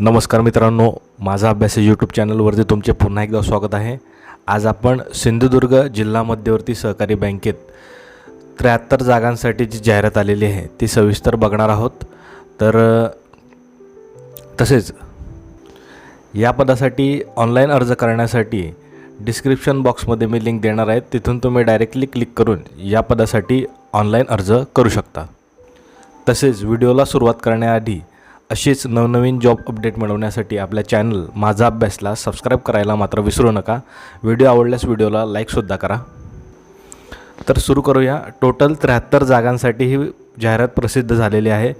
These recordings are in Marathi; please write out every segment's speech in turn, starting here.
नमस्कार मित्रांनो माझा अभ्यास यूट्यूब चॅनलवरती तुमचे पुन्हा एकदा स्वागत आहे. आज आपण सिंधुदुर्ग जिल्हा मध्यवर्ती सहकारी बँकेत त्र्याहत्तर जागांसाठी जी जाहिरात आलेली आहे ती सविस्तर बघणार आहोत. तर तसेच या पदासाठी ऑनलाईन अर्ज करण्यासाठी डिस्क्रिप्शन बॉक्समध्ये मी लिंक देणार आहे तिथून तुम्ही डायरेक्टली क्लिक करून या पदासाठी ऑनलाईन अर्ज करू शकता. तसेच व्हिडिओला सुरुवात करण्याआधी अशीच नवनवीन जॉब अपडेट मिळवण्यासाठी आपल्या चॅनल माझा अभ्यासला सबस्क्राईब करायला मात्र विसरू नका. व्हिडिओ आवडल्यास व्हिडिओला लाईकसुद्धा करा. तर सुरू करूया. टोटल त्र्याहत्तर जागांसाठी ही जाहिरात प्रसिद्ध झालेली आहे.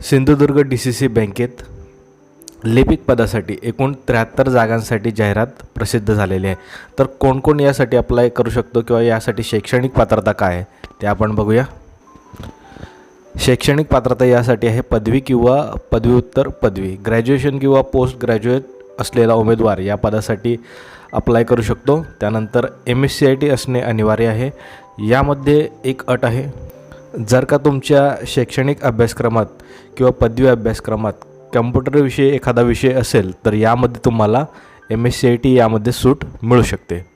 सिंधुदुर्ग डी सी सी बँकेत लिपिक पदासाठी एकूण त्र्याहत्तर जागांसाठी जाहिरात प्रसिद्ध झालेली आहे. तर कोण कोण यासाठी अप्लाय करू शकतो किंवा यासाठी शैक्षणिक पात्रता काय आहे ते आपण बघूया. शैक्षणिक पात्रता यासाठी आहे पदवी किंवा पदव्युत्तर पदवी. ग्रॅज्युएशन किंवा पोस्ट ग्रॅज्युएट असलेला उमेदवार या पदासाठी अप्लाय करू शकतो. त्यानंतर M S C I T असणे अनिवार्य आहे. यामध्ये एक अट आहे. जर का तुमच्या शैक्षणिक अभ्यासक्रमात किंवा पदवी अभ्यासक्रमात कम्प्युटरविषयी एखादा विषय असेल तर यामध्ये तुम्हाला M S C I T यामध्ये सूट मिळू शकते.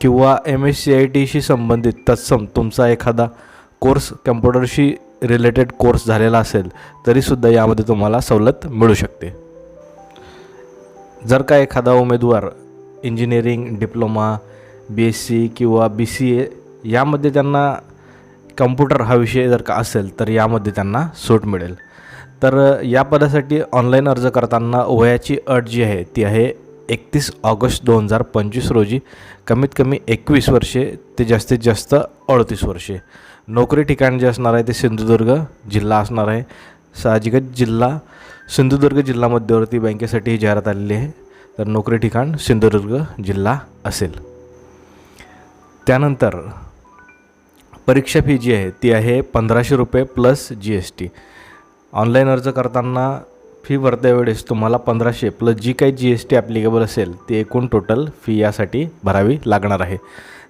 किंवा एम एस सी आय टीशी संबंधित तत्सम तुमचा एखादा कोर्स कम्प्युटरशी रिलेटेड कोर्स झालेला असेल तरीसुद्धा यामध्ये तुम्हाला सवलत मिळू शकते. जर का एखादा उमेदवार engineering diploma B S C किंवा बी सी ए यामध्ये त्यांना कम्प्युटर हा विषय जर का असेल तर यामध्ये त्यांना सूट मिळेल. तर या पदासाठी ऑनलाईन अर्ज करताना वयाची अट जी आहे ती आहे एकतीस ऑगस्ट दोन हजार पंचवीस रोजी. कमीत कमी एकवीस वर्षे ते जास्तीत जास्त अडतीस वर्षे. नोकरी ठिकाण जे असणार आहे ते सिंधुदुर्ग जिल्हा असणार आहे. साहजिकच जिल्हा सिंधुदुर्ग जिल्हा मध्यवर्ती बँकेसाठी ही जाहिरात आलेली आहे. तर नोकरी ठिकाण सिंधुदुर्ग जिल्हा असेल. त्यानंतर परीक्षा फी जी आहे ती आहे पंधराशे रुपये plus G S T. Online अर्ज करताना फी भरत्या वेळेस तुम्हाला पंधराशे प्लस जी काही जी एस टी ॲप्लिकेबल असेल ती एकूण टोटल फी यासाठी भरावी लागणार आहे.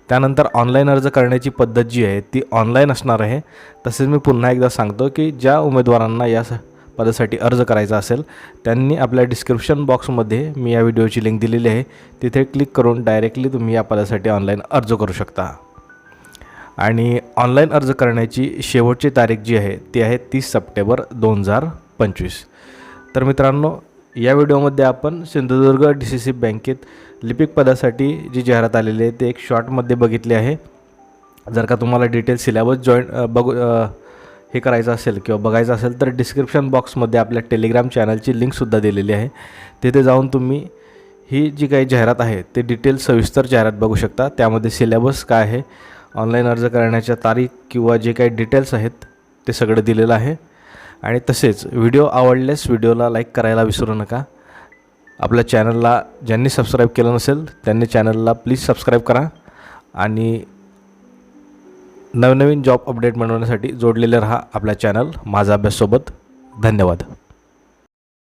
त्यानंतर ऑनलाईन अर्ज करण्याची पद्धत जी आहे ती ऑनलाईन असणार आहे. तसेच मी पुन्हा एकदा सांगतो की ज्या उमेदवारांना या स- पदासाठी अर्ज करायचा असेल त्यांनी आपल्या डिस्क्रिप्शन बॉक्समध्ये मी या व्हिडिओची लिंक दिलेली आहे. तिथे क्लिक करून डायरेक्टली तुम्ही या पदासाठी ऑनलाईन अर्ज करू शकता. आणि ऑनलाईन अर्ज करण्याची शेवटची तारीख जी आहे ती आहे तीस सप्टेंबर दोन हजार पंचवीस. तर मित्रांनो या व्हिडिओमध्ये आपण सिंधुदुर्ग डी सी सी बँकेत लिपिक पदासाठी जी जाहिरात आलेली आहे ते एक शॉर्टमध्ये बघितली आहे. जर का तुम्हाला डिटेल सिलेबस जॉईन बघू हे करायचं असेल किंवा बघायचं असेल तर डिस्क्रिप्शन बॉक्समध्ये आपल्या टेलिग्राम चॅनलची लिंकसुद्धा दिलेली आहे. तिथे जाऊन तुम्ही ही जी काही जाहिरात आहे ते डिटेल सविस्तर जाहिरात बघू शकता. त्यामध्ये सिलेबस काय आहे ऑनलाईन अर्ज करण्याच्या तारीख किंवा जे काही डिटेल्स आहेत ते सगळं दिलेलं आहे. आणि तसेच व्हिडिओ आवडल्यास व्हिडिओला लाईक करायला विसरू नका. आपल्या चॅनलला ज्यांनी सबस्क्राईब केलं नसेल त्यांनी चॅनलला प्लीज सबस्क्राईब करा आणि नवनवीन जॉब अपडेट मिळवण्यासाठी जोडलेले रहा आपल्या चॅनल. माझा अभ्याससोबत धन्यवाद.